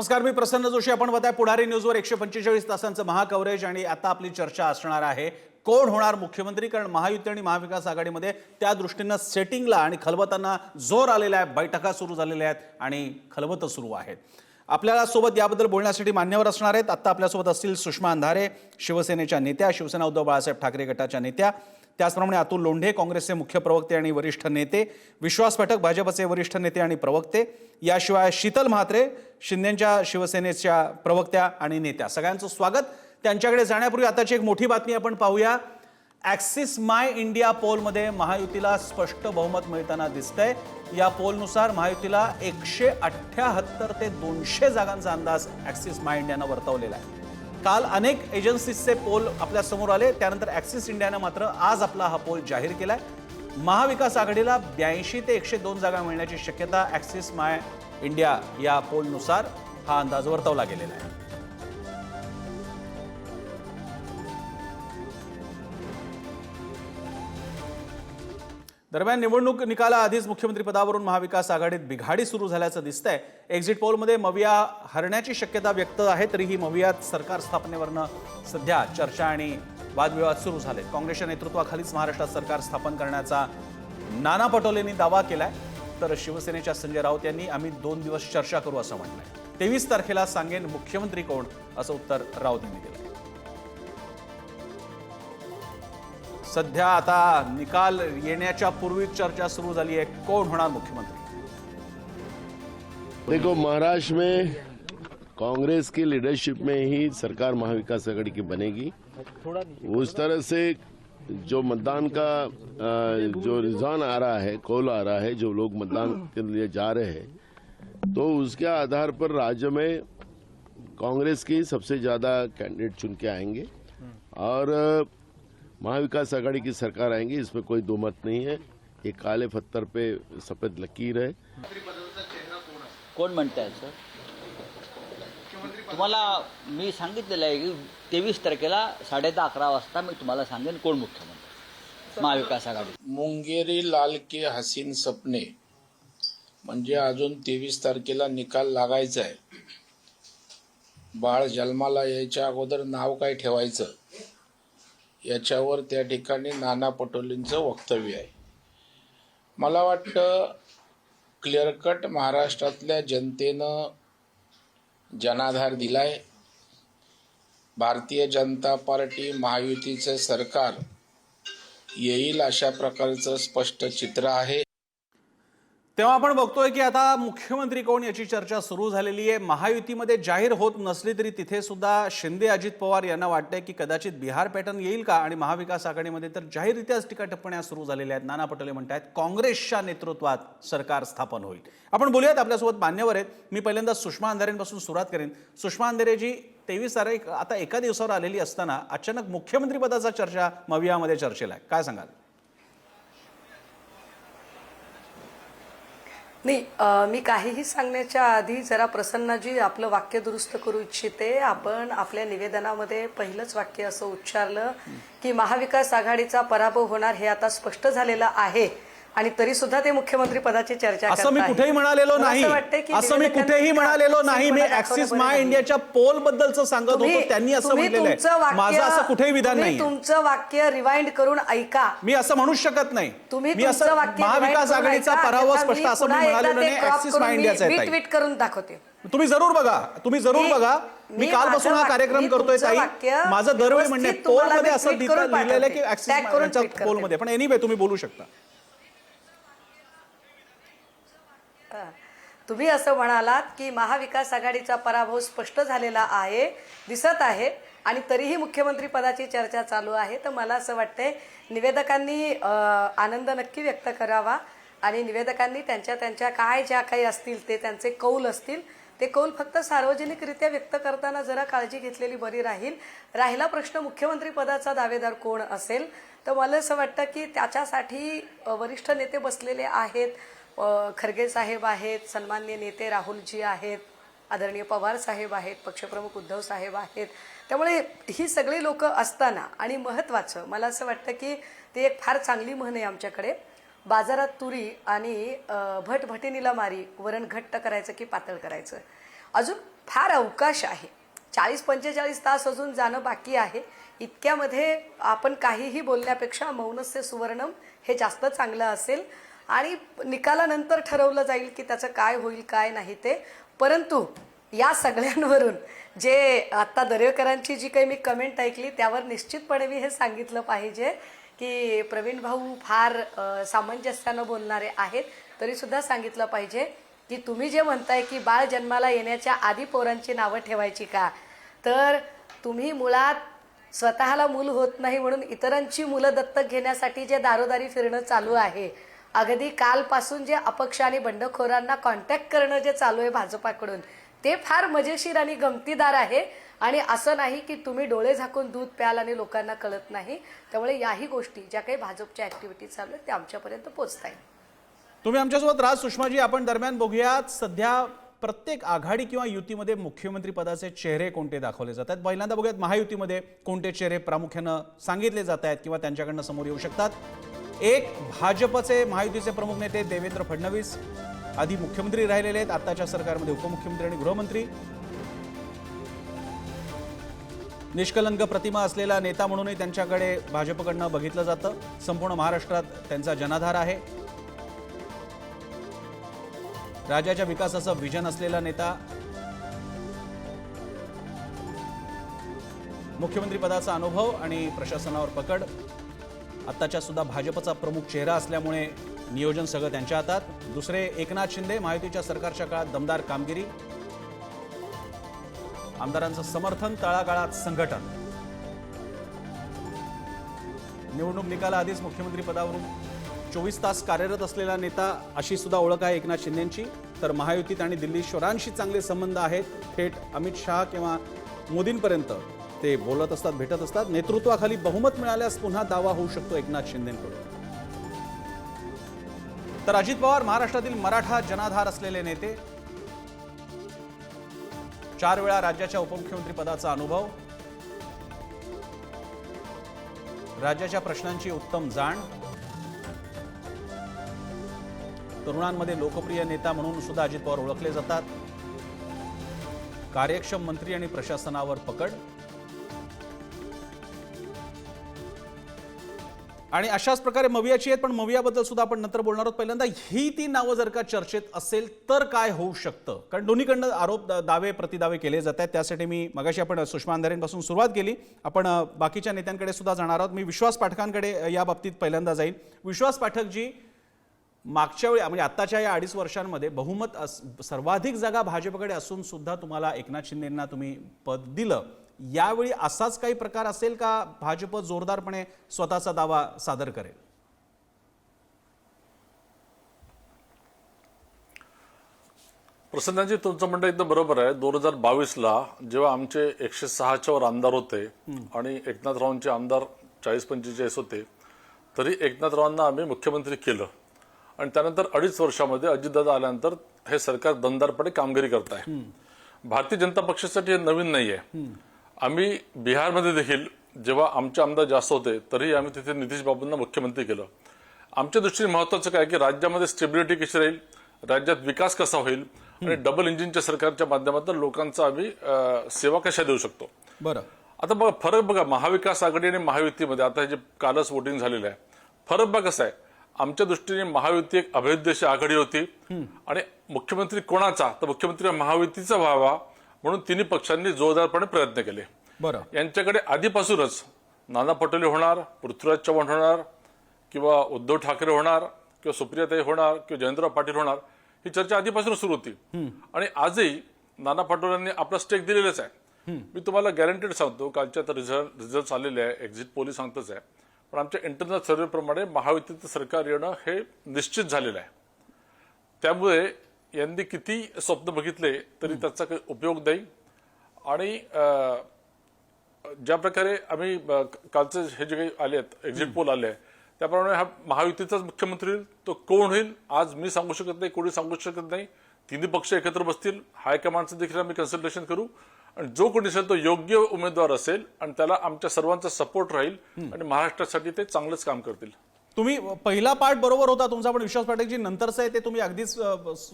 नमस्कार मी प्रसन्न जोशी. आपण बघताय पुढारी न्यूजवर एकशे पंचेचाळीस तासांचं महाकवरेज आणि आता आपली चर्चा असणार आहे. कोण होणार मुख्यमंत्री? कारण महायुती आणि महाविकास आघाडीमध्ये त्या दृष्टीनं सेटिंगला आणि खलबतांना जोर आलेला आहे. बैठका सुरू झालेल्या आहेत आणि खलबतं सुरू आहेत. आपल्याला सोबत याबद्दल बोलण्यासाठी मान्यवर असणार आहेत. आत्ता आपल्यासोबत असतील सुषमा अंधारे शिवसेनेच्या नेत्या शिवसेना उद्धव बाळासाहेब ठाकरे गटाच्या नेत्या त्याचप्रमाणे अतुल लोंढे काँग्रेसचे मुख्य प्रवक्ते आणि वरिष्ठ नेते विश्वास पाठक भाजपचे वरिष्ठ नेते आणि प्रवक्ते याशिवाय शीतल म्हात्रे शिंदेच्या शिवसेनेच्या प्रवक्त्या आणि नेत्या. सगळ्यांचं स्वागत. त्यांच्याकडे जाण्यापूर्वी आताची एक मोठी बातमी आपण पाहूया. ॲक्सिस माय इंडिया पोलमध्ये महायुतीला स्पष्ट बहुमत मिळताना दिसतंय. या पोलनुसार महायुतीला एकशे अठ्ठ्याहत्तर ते दोनशे जागांचा अंदाज ॲक्सिस माय इंडियानं वर्तवलेला आहे. काल अनेक एजन्सीजचे पोल आपल्यासमोर आले. त्यानंतर ॲक्सिस इंडियानं मात्र आज आपला हा पोल जाहीर केला आहे महाविकास आघाडीला ब्याऐंशी ते एकशे दोन जागा मिळण्याची शक्यता ॲक्सिस माय इंडिया या पोलनुसार हा अंदाज वर्तवला गेलेला आहे. दरम्यान निवडणूक निकालाआधीच मुख्यमंत्री पदावरून महाविकास आघाडीत बिघाडी सुरू झाल्याचं दिसतंय. एक्झिट पोलमध्ये मविया हरण्याची शक्यता व्यक्त आहे तरीही मवियात सरकार स्थापनेवरनं सध्या चर्चा आणि वादविवाद सुरू झाले काँग्रेसच्या नेतृत्वाखालीच महाराष्ट्रात सरकार स्थापन करण्याचा नाना पटोलेंनी दावा केलाय. तर शिवसेनेच्या संजय राऊत यांनी आम्ही दोन दिवस चर्चा करू असं म्हटलंय तेवीस तारखेला सांगेन मुख्यमंत्री कोण असं उत्तर राऊत यांनी दिलं सध्या आता निकाल येण्याच्या पूर्वीच चर्चा सुरू झाली आहे. कोण होणार मुख्यमंत्री? देखो, महाराष्ट्र में कांग्रेस की लीडरशिप में ही सरकार महाविकास आघाड़ी की बनेगी। उस तरह से जो मतदान का जो रुझान आ रहा है कौल आ रहा है, जो लोग मतदान के लिए जा रहे हैं तो उसके आधार पर राज्य में कांग्रेस की सबसे ज़्यादा कैंडिडेट चुन के आएँगे। और महाविकास आघाड़ी की सरकार आएंगी इसमें कोई दो मत नहीं है। ये काले पत्थर पे सफेद लकीर है। कोण म्हणताय सर? तुम्हाला मी सांगितलेलं आहे की तेवीस तारखेला साडे दहा अकरा वाजता मी तुम्हाला सांगेन कोण मुख्यमंत्री. महाविकास आघाडी. मुंगेरी लाल के हसीन सपने. म्हणजे अजून तेवीस तारखेला निकाल लागायचा आहे. बाळ जन्माला यायच्या अगोदर नाव काय ठेवायचं? याच्यावर त्या ठिकाणी नाना पटोलेंचं वक्तव्य आहे. मला वाटतं क्लिअरकट महाराष्ट्रातल्या जनतेनं जनाधार दिलाय. भारतीय जनता पार्टी महायुतीचं सरकार येईल अशा प्रकारचं स्पष्ट चित्र आहे. तेव्हा आपण बघतोय की आता मुख्यमंत्री कोण याची चर्चा सुरू झालेली आहे? महायुतीमध्ये जाहीर होत नसली तरी तिथे सुद्धा शिंदे अजित पवार यांना वाटतंय की कदाचित बिहार पॅटर्न येईल का? आणि महाविकास आघाडीमध्ये तर जाहीररित्याच टीका टिप्पण्या सुरू झालेल्या आहेत. नाना पटोले म्हणतात काँग्रेसच्या नेतृत्वात सरकार स्थापन होईल. आपण बोलूयात आपल्यासोबत मान्यवर आहेत. मी पहिल्यांदा सुषमा अंधारेंपासून सुरुवात करेन. सुषमा अंधारेजी तेवीस तारीख आता एका दिवसावर आलेली असताना अचानक मुख्यमंत्री पदाचा चर्चा मवियामध्ये चर्चेला आहे. काय सांगाल? नाही मी काहीही सांगण्याच्या आधी जरा प्रसन्नाजी आपलं वाक्य दुरुस्त करू इच्छिते. आपण आपल्या निवेदनामध्ये पहिलंच वाक्य असं उच्चारलं की महाविकास आघाडीचा पराभव होणार हे आता स्पष्ट झालेलं आहे. आणि तरी सुद्धा ते मुख्यमंत्री पदाची चर्चा असं मी. कुठेही म्हणालेलो नाही. असं मी कुठेही म्हणालेलो नाही. मी ऍक्सिस माय इंडियाच्या पोल बद्दलचं सांगत होतो त्यांनी असं म्हटलेलं माझं असं कुठेही विधान नाही तुमचं वाक्य रिवाइंड करून ऐका. मी असं म्हणूच शकत नाही. तुम्ही मी तुमचं असं वाक्य महाविकास आघाडीचा. पराभव स्पष्ट असं मी म्हणालेलो नाही. ऍक्सिस माय मी इंडियाचा retweet करून दाखवते. तुम्ही जरूर बघा. तुम्ही जरूर बघा. मी कालपासून हा कार्यक्रम करतोय ताई. माझं दरवेळी म्हणणे व्यवस्थित पोल तुम्हाला मध्ये मी असं लिहिलेलं की. ऍक्सिस Tag करून tweet करते. पोलमध्ये. पण एनिवे तुम्ही बोलू शकता. तुम्ही असं म्हणालात की महाविकास आघाडीचा पराभव स्पष्ट झालेला आहे दिसत आहे आणि तरीही मुख्यमंत्री पदाची चर्चा चालू आहे. तर मला असं वाटतंय निवेदकांनी आनंद नक्की व्यक्त करावा आणि निवेदकांनी त्यांच्या त्यांच्या काय ज्या काही असतील ते त्यांचे कौल असतील ते कौल फक्त सार्वजनिकरित्या व्यक्त करताना जरा काळजी घेतलेली बरी राहील. राहिला प्रश्न मुख्यमंत्री पदाचा दावेदार कोण असेल? तर मला असं वाटतं की त्याच्यासाठी वरिष्ठ नेते बसलेले आहेत. खरगे साहेब आहेत सन्मान्य नेते राहुलजी आहेत आदरणीय पवार साहेब आहेत पक्षप्रमुख उद्धव साहेब आहेत. त्यामुळे ही सगळी लोक असताना आणि महत्त्वाचं मला असं वाटतं की ती एक फार चांगली म्हण आहे आमच्याकडे. बाजारात तुरी आणि अ, भटभटिनीला मारी वरण घट्ट करायचं की पातळ करायचं? अजून फार अवकाश आहे. चाळीस पंचेचाळीस तास अजून जाणं बाकी आहे. इतक्यामध्ये आपण काहीही बोलण्यापेक्षा मौनस्य सुवर्णम हे जास्त चांगलं असेल. आणि निकालानंतर ठरवलं जाईल की त्याचं काय होईल काय नाही ते. परंतु या सगळ्यांवरून जे आत्ता दरेकरांची जी काही मी कमेंट ऐकली त्यावर निश्चितपणे मी हे सांगितलं पाहिजे की प्रवीण भाऊ फार सामंजस्यानं बोलणारे आहेत तरीसुद्धा सांगितलं पाहिजे की तुम्ही जे म्हणताय की बाळ जन्माला येण्याच्या आधी पोरांची नावं ठेवायची का? तर तुम्ही मुळात स्वतःला मूल होत नाही म्हणून इतरांची मुलं दत्तक घेण्यासाठी जे दारोदारी फिरणं चालू आहे अगदी कालपासून जे अपक्ष आणि बंडखोरांना कॉन्टॅक्ट करणं जे चालू आहे भाजपाकडून ते फार मजेशीर आणि गमतीदार आहे. आणि असं नाही की तुम्ही डोळे झाकून दूध प्याल आणि लोकांना कळत नाही. त्यामुळे याही गोष्टी ज्या काही भाजपच्या ऍक्टिव्हिटी चालू आहेत त्या आमच्यापर्यंत पोहोचत आहेत. तुम्ही आमच्यासोबत राज सुषमाजी आपण दरम्यान बघूयात सध्या प्रत्येक आघाडी किंवा युतीमध्ये मुख्यमंत्री पदाचे चेहरे कोणते दाखवले जात आहेत पहिल्यांदा बघूयात महायुतीमध्ये कोणते चेहरे प्रामुख्यानं सांगितले जात आहेत किंवा त्यांच्याकडनं समोर येऊ शकतात? एक भाजपचे महायुतीचे प्रमुख नेते देवेंद्र फडणवीस आधी मुख्यमंत्री राहिलेले आहेत आताच्या सरकारमध्ये उपमुख्यमंत्री आणि गृहमंत्री. निष्कलंक प्रतिमा असलेला नेता म्हणूनही त्यांच्याकडे भाजपकडनं बघितलं जातं. संपूर्ण महाराष्ट्रात त्यांचा जनाधार आहे. राज्याच्या विकासाचं विजन असलेला नेता. मुख्यमंत्री पदाचा अनुभव आणि प्रशासनावर पकड. आत्ताच्या सुद्धा भाजपचा प्रमुख चेहरा असल्यामुळे नियोजन सगळं त्यांच्या हातात. दुसरे एकनाथ शिंदे महायुतीच्या सरकारच्या काळात दमदार कामगिरी. आमदारांचं समर्थन तळागाळात संघटन. निवडणूक निकालाआधीच मुख्यमंत्री पदावरून चोवीस तास कार्यरत असलेला नेता अशी सुद्धा ओळख आहे एकनाथ शिंदेची. तर महायुतीत आणि दिल्लीश्वरांशी चांगले संबंध आहेत. थेट अमित शहा किंवा मोदींपर्यंत ते बोलत असतात भेटत असतात. नेतृत्वाखाली बहुमत मिळाल्यास पुन्हा दावा होऊ शकतो एकनाथ शिंदेकडून. तर अजित पवार महाराष्ट्रातील मराठा जनाधार असलेले नेते. चार वेळा राज्याच्या उपमुख्यमंत्री पदाचा अनुभव. राज्याच्या प्रश्नांची उत्तम जाण. तरुणांमध्ये लोकप्रिय नेता म्हणून सुद्धा अजित पवार ओळखले जातात. कार्यक्षम मंत्री आणि प्रशासनावर पकड. आणि अशाच प्रकारे मवियाची आहेत पण मवियाबद्दल सुद्धा आपण नंतर बोलणार आहोत. पहिल्यांदा ही ती नावं जर का चर्चेत असेल तर काय होऊ शकतं? कारण दोन्हीकडनं आरोप दावे प्रतिदावे केले जात आहेत. त्यासाठी मी मगाशी आपण सुषमा अंधारेंपासून सुरुवात केली. आपण बाकीच्या नेत्यांकडे सुद्धा जाणार आहोत. मी विश्वास पाठकांकडे या बाबतीत पहिल्यांदा जाईल विश्वास पाठकजी मागच्या वेळी म्हणजे आत्ताच्या या अडीच वर्षांमध्ये बहुमत अस- सर्वाधिक जागा भाजपकडे असून सुद्धा तुम्हाला एकनाथ शिंदेंना तुम्ही पद दिलं. यावेळी असाच काही प्रकार असेल का भाजप जोरदारपणे स्वतःचा दावा सादर करेल? प्रसन्नाजी तुमचं म्हणणं एकदम बरोबर आहे. दोन हजार बावीसला जेव्हा आमचे एकशे सहाच्या वर आमदार होते आणि एकनाथरावांचे आमदार चाळीस पंचेचाळीस होते तरी एकनाथरावांना आम्ही मुख्यमंत्री केलं. आणि त्यानंतर अडीच वर्षामध्ये अजितदादा आल्यानंतर हे सरकार दमदारपणे कामगिरी करत आहे. भारतीय जनता पक्षासाठी हे नवीन नाही आहे आम्ही बिहारमध्ये देखील जेव्हा आमचे आमदार जास्त होते तरीही आम्ही तिथे नितीश बाबूंना मुख्यमंत्री केलं. आमच्या दृष्टीने महत्वाचं काय की राज्यामध्ये स्टेबिलिटी कशी राहील राज्यात विकास कसा होईल आणि डबल इंजिनच्या सरकारच्या माध्यमातून लोकांचा आम्ही सेवा कशा देऊ शकतो? बरं. आता बघा फरक बघा महाविकास आघाडी आणि महायुतीमध्ये आता हे जे कालच वोटिंग झालेलं आहे फरक बघा कसा आहे. आमच्या दृष्टीने महायुती एक अभेद्यशी आघाडी होती आणि मुख्यमंत्री कोणाचा? तर मुख्यमंत्री महायुतीचा व्हावा म्हणून तिन्ही पक्षांनी जोरदारपणे प्रयत्न केले. बरं. यांच्याकडे आधीपासूनच नाना पटोले होणार पृथ्वीराज चव्हाण होणार किंवा उद्धव ठाकरे होणार किंवा सुप्रियाताई होणार किंवा जयंतराव पाटील होणार ही चर्चा आधीपासूनच सुरू होती. आणि आजही नाना पटोलेंनी आपला स्टेक दिलेलाच आहे. मी तुम्हाला गॅरंटेड सांगतो कालच्या आता रिझल्ट रिझल्ट आलेले आहे एक्झिट पोली सांगतच आहे. पण आमच्या इंटरनल सर्व्हेप्रमाणे महायुतीचं सरकार येणं हे निश्चित झालेलं आहे. त्यामुळे यांनी किती स्वप्न बघितले तरी त्याचा काही उपयोग नाही. आणि ज्या प्रकारे आम्ही कालचे हे जे काही आले आहेत एक्झिट पोल आले त्याप्रमाणे हा महायुतीचाच मुख्यमंत्री होईल तो कोण होईल आज मी सांगू शकत नाही कोणी सांगू शकत नाही. तिन्ही पक्ष एकत्र बसतील हायकमांडचं देखील आम्ही कन्सल्टेशन करू. आणि जो कोणी असेल तो योग्य उमेदवार असेल आणि त्याला आमच्या सर्वांचा सपोर्ट राहील आणि महाराष्ट्रासाठी ते चांगलंच काम करतील. तुम्ही पहिला पार्ट बरोबर होता तुमचा पण विश्वास पाठक नंतरचं आहे ते तुम्ही अगदीच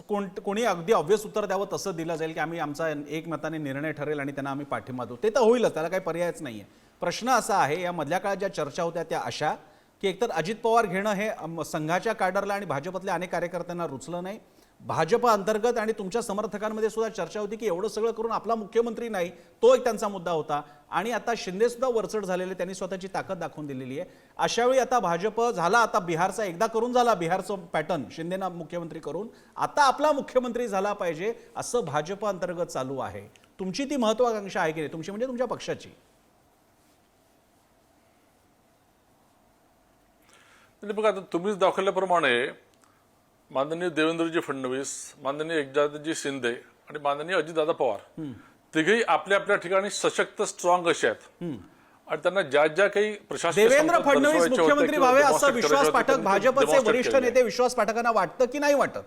कोण कोणी अगदी ऑब्व्हियस उत्तर द्यावं तसं दिलं जाईल की आम्ही आमचा एकमताने निर्णय ठरेल आणि त्यांना आम्ही पाठिंबा देऊ. ते तर होईलच त्याला काही पर्यायच नाही आहे प्रश्न असा आहे या मधल्या काळात ज्या चर्चा होत्या त्या अशा की एकतर अजित पवार घेणं हे संघाच्या काडरला आणि भाजपतल्या अनेक कार्यकर्त्यांना रुचलं नाही. भाजप अंतर्गत आणि तुमच्या समर्थकांमध्ये सुद्धा चर्चा होती की एवढं सगळं करून आपला मुख्यमंत्री नाही तो एक त्यांचा मुद्दा होता. आणि आता शिंदे सुद्धा वरचढ झालेले त्यांनी स्वतःची ताकद दाखवून दिलेली आहे. अशावेळी आता भाजप झाला आता बिहारचा एकदा करून झाला बिहारचं पॅटर्न शिंदेना मुख्यमंत्री करून. आता आपला मुख्यमंत्री झाला पाहिजे असं भाजप अंतर्गत चालू आहे. तुमची ती महत्वाकांक्षा आहे की नाही? तुमची म्हणजे तुमच्या पक्षाची. म्हणजे बघा आता तुम्हीच दाखवल्याप्रमाणे माननीय देवेंद्रजी फडणवीस माननीय एकनाथजी शिंदे आणि माननीय अजितदादा पवार तिघेही आपल्या आपल्या ठिकाणी सशक्त स्ट्रॉंग असे आहेत. आणि त्यांना ज्या ज्या काही प्रशासकीय देवेंद्र फडणवीस मुख्यमंत्री व्हावे असं विश्वास पाठक भाजपचे वरिष्ठ नेते विश्वास पाठकांना वाटतं की नाही वाटत?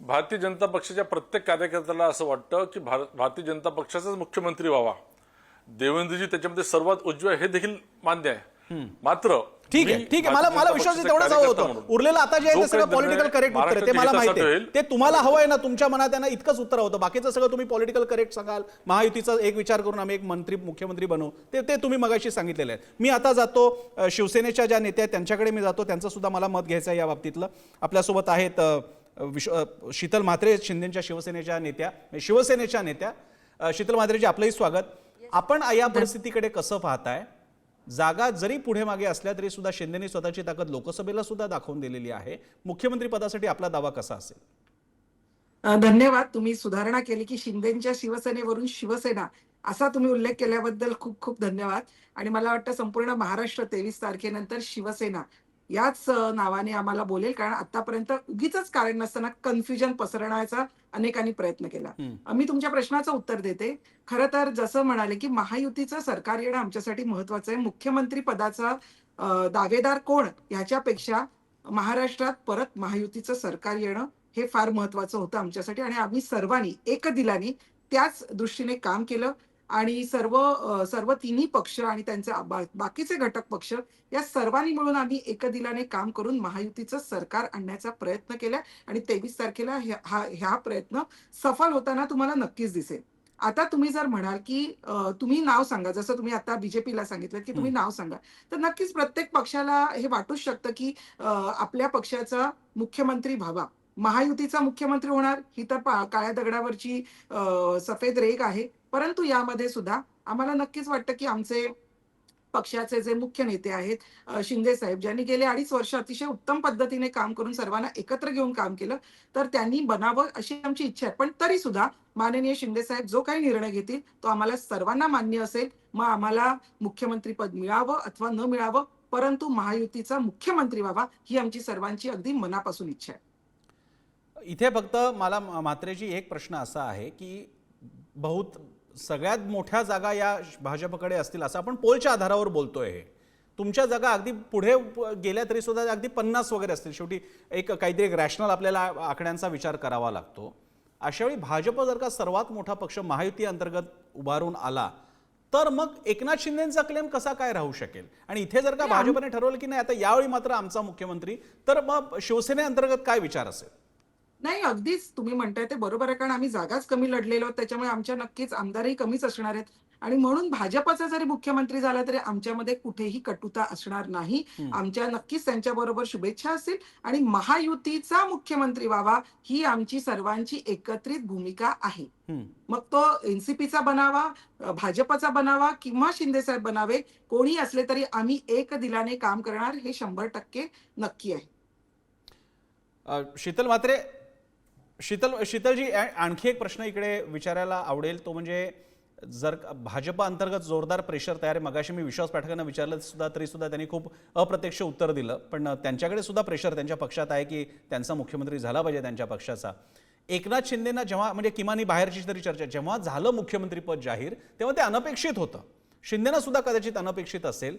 भारतीय जनता पक्षाच्या प्रत्येक कार्यकर्त्याला असं वाटतं की भारत भारतीय जनता पक्षाचाच मुख्यमंत्री व्हावा. देवेंद्रजी त्याच्यामध्ये सर्वात उज्ज्वल हे देखील मान्य आहे. मात्र ठीक आहे ठीक आहे मला मला विश्वास तेवढंच हवं होतं. उरलेलं आता जे आहे ते सगळं पॉलिटिकल करेक्ट उत्तर आहे ते मला माहिती आहे. ते तुम्हाला हवं आहे ना तुमच्या मनात आहे ना इतकंच उत्तर होतं. बाकीचं सगळं तुम्ही पॉलिटिकल करेक्ट सांगाल. महायुतीचा एक विचार करून आम्ही एक मंत्री मुख्यमंत्री बनवू ते ते तुम्ही मगाशी सांगितलेलं आहे. मी आता जातो शिवसेनेच्या ज्या नेत्या त्यांच्याकडे मी जातो. त्यांचं सुद्धा मला मत घ्यायचं आहे या बाबतीतलं. आपल्यासोबत आहेत विश्व शीतल म्हात्रे शिंदेच्या शिवसेनेच्या नेत्या शिवसेनेच्या नेत्या. शीतल म्हात्रेजी आपलंही स्वागत. आपण या परिस्थितीकडे कसं पाहताय? जागा जरी पुढे मागे असल्या तरी सुद्धा शिंदेने स्वतःची ताकद लोकसभेला सुद्धा दाखवून दिलेली आहे. मुख्यमंत्री पदासाठी आपला दावा कसा असेल? धन्यवाद. तुम्ही सुधारणा केली की शिंदेच्या शिवसेनेवरून शिवसेना असा तुम्ही उल्लेख केल्याबद्दल खूप खूप धन्यवाद. आणि मला वाटतं संपूर्ण महाराष्ट्र तेवीस तारखेनंतर शिवसेना याच नावाने आम्हाला बोलेल. कारण आतापर्यंत उगीच कारण नसताना कन्फ्युजन पसरवण्याचा अनेकांनी प्रयत्न केला. मी तुमच्या प्रश्नाचं उत्तर देते. खरं तर जसं म्हणाले की महायुतीचं सरकार येणं आमच्यासाठी महत्वाचं आहे. मुख्यमंत्री पदाचा दावेदार कोण ह्याच्यापेक्षा महाराष्ट्रात परत महायुतीचं सरकार येणं हे फार महत्वाचं होतं आमच्यासाठी. आणि आम्ही सर्वांनी एकदिलाने त्याच दृष्टीने काम केलं. आणि सर्व सर्व तिन्ही पक्ष आणि त्यांचे बाकीचे घटक पक्ष या सर्वांनी मिळून आम्ही एकदिलाने काम करून महायुतीचं सरकार आणण्याचा प्रयत्न केला आणि तेवीस तारखेला ह्या हा- ह्या प्रयत्न सफल होताना तुम्हाला नक्कीच दिसेल. आता तुम्ही जर म्हणाल की तुम्ही नाव सांगा. जसं तुम्ही आता बीजेपीला सांगितलं की तुम्ही नाव सांगा. तर नक्कीच प्रत्येक पक्षाला हे वाटूच शकतं की आपल्या पक्षाचा मुख्यमंत्री व्हावा. महायुतीचा मुख्यमंत्री होणार ही तर काळ्या दगडावरची सफेद रेग आहे. परंतु यामध्ये सुद्धा आम्हाला नक्कीच वाटतं की आमचे पक्षाचे जे मुख्य नेते आहेत शिंदे साहेब ज्यांनी गेले अडीच वर्ष अतिशय उत्तम पद्धतीने काम करून सर्वांना एकत्र घेऊन काम केलं तर त्यांनी बनावं अशी आमची इच्छा आहे. पण तरी सुद्धा माननीय शिंदे साहेब जो काही निर्णय घेतील तो आम्हाला सर्वांना मान्य असेल. मग आम्हाला मुख्यमंत्री पद मिळावं अथवा न मिळावं परंतु महायुतीचा मुख्यमंत्री व्हावा ही आमची सर्वांची अगदी मनापासून इच्छा आहे. इथे फक्त मला मात्रेजी एक प्रश्न असा आहे की बहुत सगळ्यात मोठ्या जागा या भाजपकडे असतील असं आपण पोलच्या आधारावर बोलतोय हे. तुमच्या जागा अगदी पुढे गेल्या तरी सुद्धा अगदी पन्नास वगैरे असतील. शेवटी एक काहीतरी एक रॅशनल आपल्याला आकड्यांचा विचार करावा लागतो. अशावेळी भाजप जर का सर्वात मोठा पक्ष महायुती अंतर्गत उभारून आला तर मग एकनाथ शिंदेचा क्लेम कसा काय राहू शकेल? आणि इथे जर का भाजपने ठरवलं की नाही आता यावेळी मात्र आमचा मुख्यमंत्री तर मग शिवसेनेअंतर्गत काय विचार असेल? नाही अगदीच. तुम्ही म्हणताय ते बरोबर आहे कारण आम्ही जागाच कमी लढलेलो त्याच्यामुळे आमच्या नक्कीच आमदारही कमीच असणार आहेत. आणि म्हणून भाजपचा जरी मुख्यमंत्री झाला तरी आमच्यामध्ये कुठेही कटुता असणार नाही. आमच्या नक्कीच त्यांच्या बरोबर शुभेच्छा असतील. आणि महायुतीचा मुख्यमंत्री व्हावा ही आमची सर्वांची एकत्रित भूमिका आहे. मग तो एनसीपीचा बनावा भाजपचा बनावा किंवा शिंदे साहेब बनावे कोणी असले तरी आम्ही एक दिलाने काम करणार हे शंभर टक्के नक्की आहे. शीतल म्हात्रे शीतल शीतलजी आणखी एक प्रश्न इकडे विचारायला आवडेल. तो म्हणजे जर भाजप अंतर्गत जोरदार प्रेशर तयार आहे मगाशी मी विश्वास पाठकांना विचारलं सुद्धा तरी सुद्धा त्यांनी खूप अप्रत्यक्ष उत्तर दिलं. पण त्यांच्याकडे सुद्धा प्रेशर त्यांच्या पक्षात आहे की त्यांचा मुख्यमंत्री झाला पाहिजे त्यांच्या पक्षाचा. एकनाथ शिंदेना जेव्हा म्हणजे किमान ही बाहेरची तरी चर्चा जेव्हा झालं मुख्यमंत्रीपद जाहीर तेव्हा ते अनपेक्षित होतं. शिंदेना सुद्धा कदाचित अनपेक्षित असेल.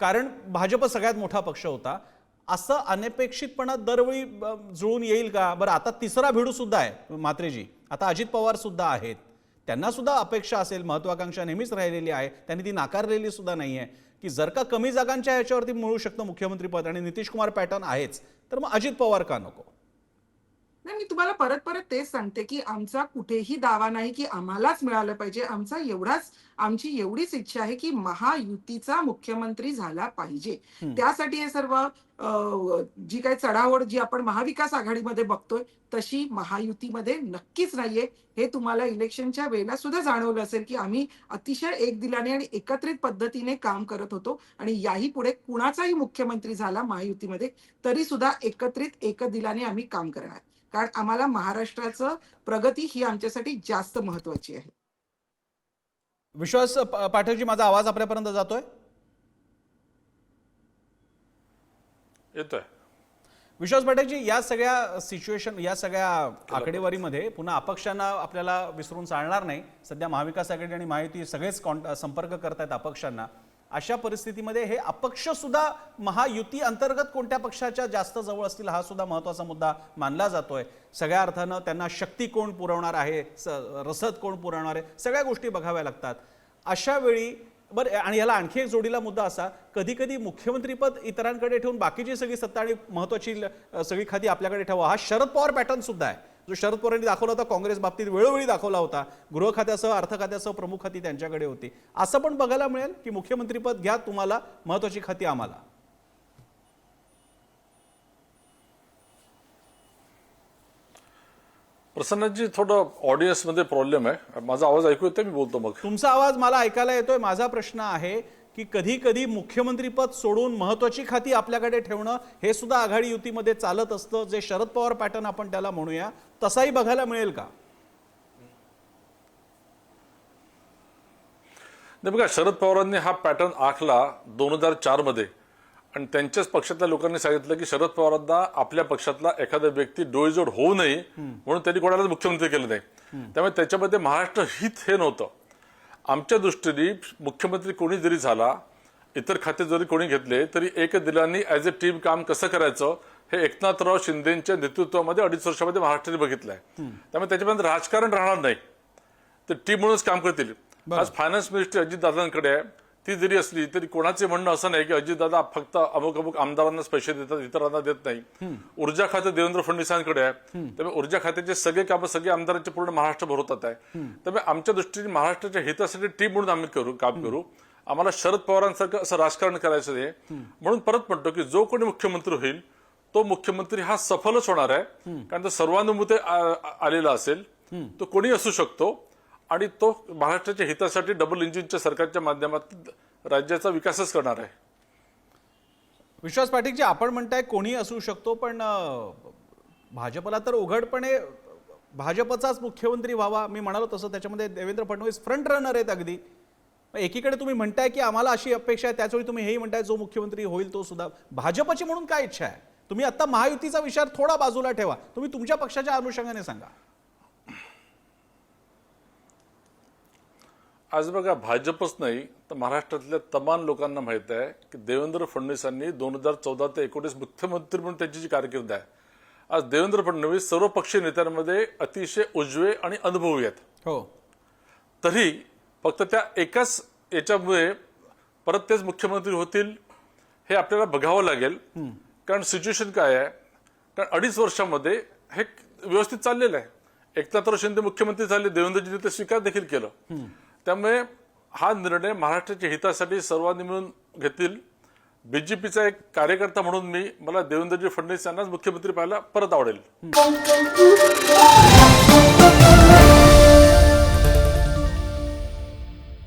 कारण भाजप सगळ्यात मोठा पक्ष होता. असं अनपेक्षितपणा दरवेळी जुळून येईल का? बरं आता तिसरा भिडू सुद्धा आहे मात्रेजी. आता अजित पवार सुद्धा आहेत. त्यांना सुद्धा अपेक्षा असेल महत्वाकांक्षा नेहमीच राहिलेली आहे. त्यांनी ती नाकारलेली सुद्धा नाही आहे. की जर का कमी जागांच्या ह्याच्यावरती मिळू शकतं मुख्यमंत्रीपद आणि नितीश कुमार पॅटर्न आहेच तर मग अजित पवार का नको? नाही मी तुम्हाला परत परत तेच सांगते की आमचा कुठेही दावा नाही की आम्हालाच मिळालं पाहिजे. आमचा एवढाच आमची एवढीच इच्छा आहे की महायुतीचा मुख्यमंत्री झाला पाहिजे. त्यासाठी हे सर्व जी काही चढाओढ जी आपण महाविकास आघाडीमध्ये बघतोय तशी महायुतीमध्ये नक्कीच नाहीये. हे तुम्हाला इलेक्शनच्या वेळेला सुद्धा जाणवलं असेल की आम्ही अतिशय एक दिलाने आणि एकत्रित पद्धतीने काम करत होतो आणि याही पुढे कुणाचाही मुख्यमंत्री झाला महायुतीमध्ये तरी सुद्धा एकत्रित एक दिलाने आम्ही काम करणार. कारण आम्हाला महाराष्ट्राचं प्रगती ही आमच्यासाठी जास्त महत्वाची आहे. विश्वास पाठकजी माझा आवाज आपल्यापर्यंत जातोय? येतोय. विश्वास पाठकजी या सगळ्या सिच्युएशन या सगळ्या आकडेवारीमध्ये पुन्हा अपक्षांना आपल्याला विसरून चालणार नाही. सध्या महाविकास आघाडी आणि महायुती सगळेच कॉन्ट संपर्क करतायत अपक्षांना. अशा परिस्थितीमध्ये हे अपक्ष सुद्धा महायुती अंतर्गत कोणत्या पक्षाच्या जास्त जवळ असतील हा सुद्धा महत्त्वाचा मुद्दा मानला जातोय. सगळ्या अर्थानं त्यांना शक्ती कोण पुरवणार आहे स- रसद कोण पुरवणार आहे सगळ्या गोष्टी बघाव्या लागतात. अशा वेळी बरं आणि याला आणखी एक जोडीला मुद्दा असा कधी कधी मुख्यमंत्रीपद इतरांकडे ठेवून बाकीची सगळी सत्ता आणि महत्वाची सगळी खाती आपल्याकडे ठेवा हा शरद पवार पॅटर्न सुद्धा आहे. जो शरद पवारांनी दाखवला होता काँग्रेस बाबतीत वेळोवेळी दाखवला होता. गृह खात्यासह अर्थ खात्यासह प्रमुख खाती त्यांच्याकडे होती. असं पण बघायला मिळेल की मुख्यमंत्रीपद घ्या तुम्हाला महत्वाची खाती आम्हाला. प्रसन्नजी थोडं ऑडियन्समध्ये प्रॉब्लेम आहे. माझा आवाज ऐकू येतोय? मी बोलतो मग. तुमचा आवाज मला ऐकायला येतोय. माझा प्रश्न आहे की कधी कधी मुख्यमंत्रीपद सोडून महत्वाची खाती आपल्याकडे ठेवणं हे सुद्धा आघाडी युतीमध्ये चालत असतं. जे शरद पवार पॅटर्न आपण त्याला म्हणूया. तसाही बघायला मिळेल का? बघा शरद पवारांनी हा पॅटर्न आखला दोन हजार चारमध्ये. आणि त्यांच्याच पक्षातल्या लोकांनी सांगितलं की शरद पवारांना आपल्या पक्षातला एखादा व्यक्ती डोळीजोड होऊ नये. म्हणून त्यांनी कोणालाच मुख्यमंत्री केलं नाही. त्यामुळे त्याच्यामध्ये महाराष्ट्र हित हे नव्हतं. आमच्या दृष्टीने मुख्यमंत्री कोणी जरी झाला इतर खाते जरी कोणी घेतले तरी एक दिलांनी ऍज अ टीम काम कसं करायचं हे एकनाथराव शिंदेच्या नेतृत्वामध्ये अडीच वर्षामध्ये महाराष्ट्राने बघितलंय. त्यामुळे त्याच्यामध्ये राजकारण राहणार नाही. ते टीम म्हणूनच काम करतील. आज फायनान्स मिनिस्ट्री अजितदादांकडे आहे. ती जरी असली तरी कोणाचे म्हणणं असं नाही की अजितदादा फक्त अमुक अमुक आमदारांनाच पैसे देतात इतरांना देत नाही. ऊर्जा खातं देवेंद्र फडणवीसांकडे आहे. त्यामुळे ऊर्जा खात्याचे सगळे कामं सगळे आमदारांचे पूर्ण महाराष्ट्रभर भरवतात आहे. त्यामुळे आमच्या दृष्टीने महाराष्ट्राच्या हितासाठी टीम म्हणून आम्ही करू काम करू. आम्हाला शरद पवारांसारखं असं राजकारण करायचं आहे म्हणून परत म्हणतो की जो कोणी मुख्यमंत्री होईल तो मुख्यमंत्री हा सफलच होणार आहे. कारण तो सर्वानुमते आलेला असेल. तो कोणी असू शकतो. आणि तो महाराष्ट्राच्या हितासाठी डबल इंजिनच्या सरकारच्या माध्यमातून राज्याचा विकासच करणार आहे. विश्वास पाटीलजी आपण म्हणताय कोणी असू शकतो पण भाजपला तर उघडपणे भाजपचाच मुख्यमंत्री व्हावा मी म्हणालो तसं. त्याच्यामध्ये देवेंद्र फडणवीस फ्रंट रनर आहेत अगदी. एकीकडे तुम्ही म्हणताय की आम्हाला अशी अपेक्षा आहे त्याचवेळी तुम्ही हेही म्हणताय जो मुख्यमंत्री होईल तो सुद्धा. भाजपची म्हणून काय इच्छा आहे? तुम्ही आता महायुतीचा विचार थोडा बाजूला ठेवा. तुम्ही तुमच्या पक्षाच्या अनुषंगाने सांगा. आज बघा भाजपच नाही तर महाराष्ट्रातल्या तमाम लोकांना माहीत आहे की देवेंद्र फडणवीसांनी दोन हजार चौदा ते एकोणीस मुख्यमंत्री म्हणून त्यांची जी कारकीर्द आहे आज देवेंद्र फडणवीस सर्व पक्षीय नेत्यांमध्ये अतिशय उजवे आणि अनुभवी आहेत. हो. तरी फक्त त्या एकाच याच्यामुळे परत तेच मुख्यमंत्री होतील हे आपल्याला बघावं लागेल. कारण सिच्युएशन काय आहे? कारण अडीच वर्षामध्ये हे व्यवस्थित चाललेलं आहे. एकनाथराव शिंदे मुख्यमंत्री झाले देवेंद्रजींनी ते स्वीकार देखील केलं. त्यामुळे हा निर्णय महाराष्ट्राच्या हितासाठी सर्वांनी मिळून घेतील. बीजेपीचा एक कार्यकर्ता म्हणून मी मला देवेंद्रजी फडणवीस यांनाच मुख्यमंत्री पाहायला परत आवडेल.